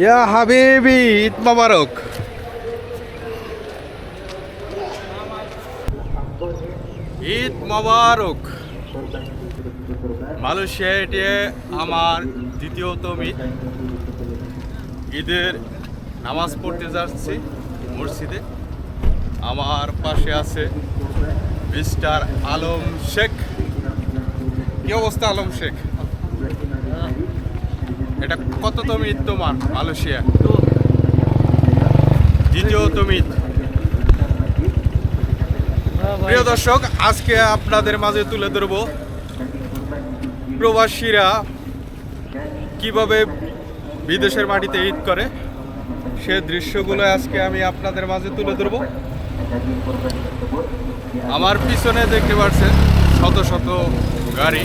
ইয়া হাবিবি, ঈদ মোবারক। ঈদ মোবারক। মালয়েশিয়া এটি আমার দ্বিতীয়তম ঈদ। ঈদের নামাজ পড়তে যাচ্ছি মসজিদে। আমার পাশে আছে মিস্টার আলম শেখ। কি অবস্থা আলম শেখ? এটা কততম ঈদ তোমার, মালয়েশিয়া? দ্বিতীয়তম ঈদ। প্রিয় দর্শক, আজকে আপনাদের মাঝে তুলে ধরব প্রবাসীরা কীভাবে বিদেশের মাটিতে ঈদ করে। সে দৃশ্যগুলো আজকে আমি আপনাদের মাঝে তুলে ধরব। আমার পিছনে দেখতে পাচ্ছেন শত শত গাড়ি।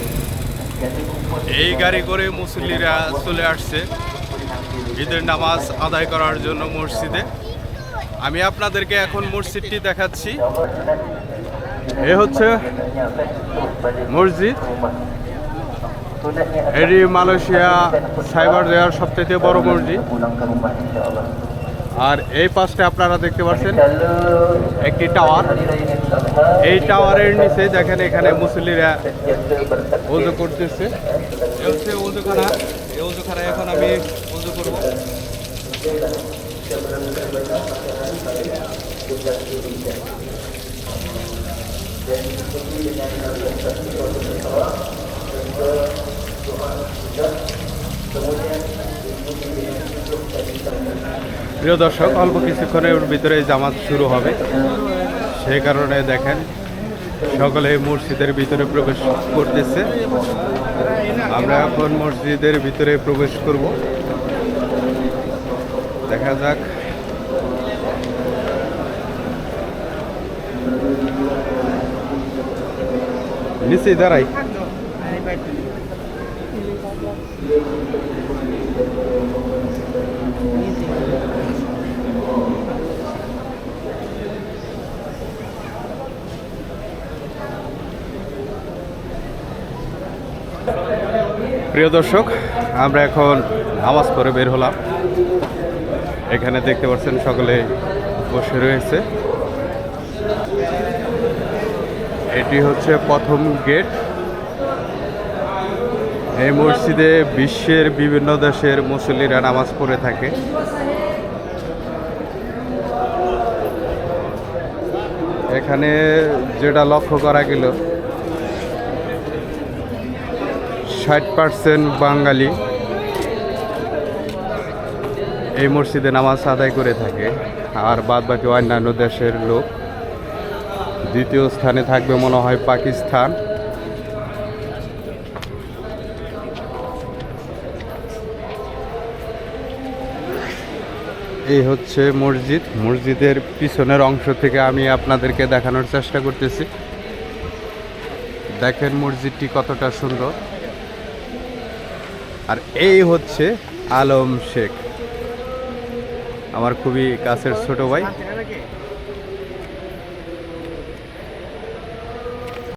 এই গাড়ি করে মুসল্লিরা চলে আসছে ঈদের নামাজ আদায় করার জন্য মসজিদে। আমি আপনাদেরকে এখন মসজিদটি দেখাচ্ছি। এ হচ্ছে মসজিদ। এটি মালয়েশিয়া সাইবার দেওয়ার সবথেকে বড় মসজিদ। আর এই পাশে আপনারা দেখতে পাচ্ছেন একটি টাওয়ার। এই টাওয়ারের নিচে দেখেন এখানে মুসল্লিরা ওজু করতেছে। হচ্ছে ওজুখানা এই ওজুখানা এখন আমি ওজু করব। প্রিয় দর্শক, অল্প কিছুক্ষণের ভিতরে জামাত শুরু হবে। সেই কারণে দেখেন, সকলে মসজিদের ভিতরে প্রবেশ করতেছে। আমরা এখন মসজিদের ভিতরে প্রবেশ করব। দেখা যাক। নিচে দাঁড়াই। প্রিয় দর্শক, আমরা এখন নামাজ পড়ে বের হলাম। এখানে দেখতে পাচ্ছেন সকলে বসে রয়েছে। এটি হচ্ছে প্রথম গেট। এই মসজিদে বিশ্বের বিভিন্ন দেশের মুসল্লিরা নামাজ পড়ে থাকে। এখানে যেটা লক্ষ্য করা গেল ষাট পার্সেন্ট বাঙালি এই মসজিদে নামাজ আদায় করে থাকে। আর বাদ বাকি অন্যান্য দেশের লোক দ্বিতীয় স্থানে থাকবে মনে হয় পাকিস্তান। এই হচ্ছে মসজিদ। মসজিদের পিছনের অংশ থেকে আমি আপনাদেরকে দেখানোর চেষ্টা করতেছি। দেখেন মসজিদটি কতটা সুন্দর। আর এই হচ্ছে আলম শেখ আমার খুবই কাছের ছোট ভাই।